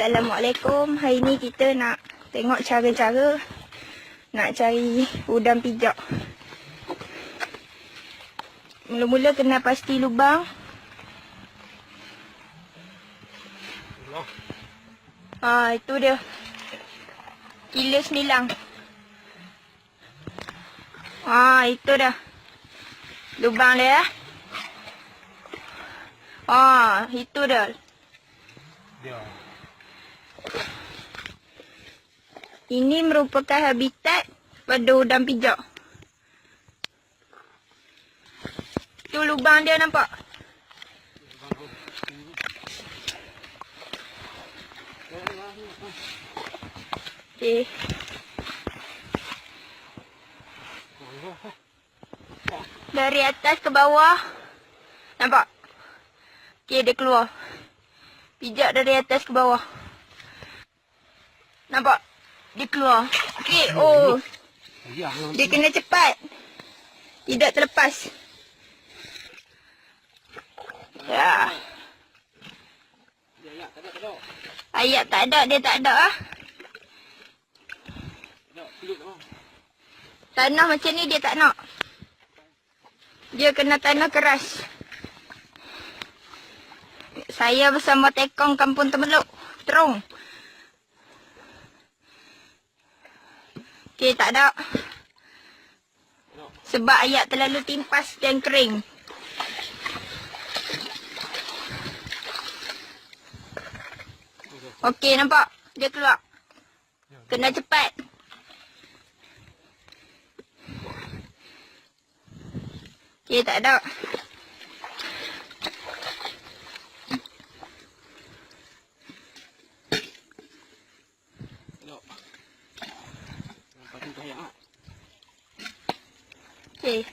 Assalamualaikum. Hari ni kita nak tengok cara-cara nak cari udang pijak. Mula-mula kena pasti lubang. Ah, itu dia. Kila sembilan. Ah, itu dah. Lubang dia. Ah, itu dah. Dia. Ini merupakan habitat pada udang pijak. Tu lubang dia nampak? Okey. Dari atas ke bawah. Nampak? Okey, dia keluar. Pijak dari atas ke bawah. Nampak? Dia keluar. Okey, oh. Dia kena cepat. Tidak terlepas. Ya. ya. Ayat tak ada, dia tak ada ah. Tanah macam ni dia tak nak. Dia kena tanah keras. Saya bersama Tekong Kampung Temeluk. Terung. Okey, tak ada. Sebab ayat terlalu timpas dan kering. Okey, nampak? Dia keluar. Kena cepat. Okey, tak ada. Tak ada. Nampak tu Okey.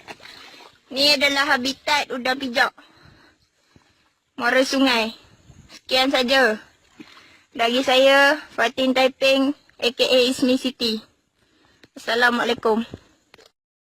Ni adalah habitat udang pijak. Muara sungai. Sekian saja. Dari saya, Fatin Taiping, aka Ismi City. Assalamualaikum.